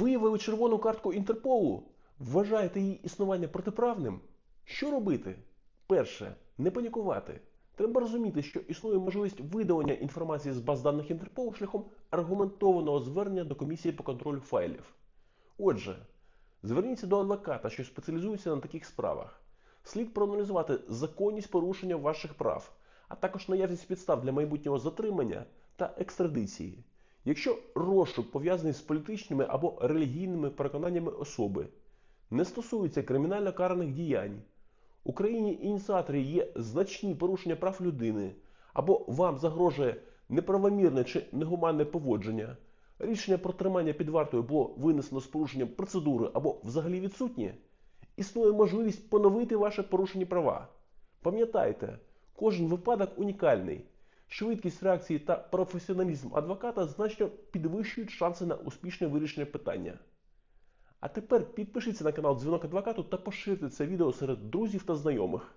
Виявили червону картку Інтерполу? Вважаєте її існування протиправним? Що робити? Перше, не панікувати. Треба розуміти, що існує можливість видалення інформації з баз даних Інтерполу шляхом аргументованого звернення до комісії по контролю файлів. Отже, зверніться до адвоката, що спеціалізується на таких справах. Слід проаналізувати законність порушення ваших прав, а також наявність підстав для майбутнього затримання та екстрадиції. Якщо розшук пов'язаний з політичними або релігійними переконаннями особи, не стосується кримінально караних діянь, у країні ініціаторі є значні порушення прав людини, або вам загрожує неправомірне чи негуманне поводження, рішення про тримання під вартою було винесено з порушенням процедури або взагалі відсутнє, існує можливість поновити ваші порушені права. Пам'ятайте, кожен випадок унікальний. Швидкість реакції та професіоналізм адвоката значно підвищують шанси на успішне вирішення питання. А тепер підпишіться на канал Дзвінок Адвокату та поширте це відео серед друзів та знайомих.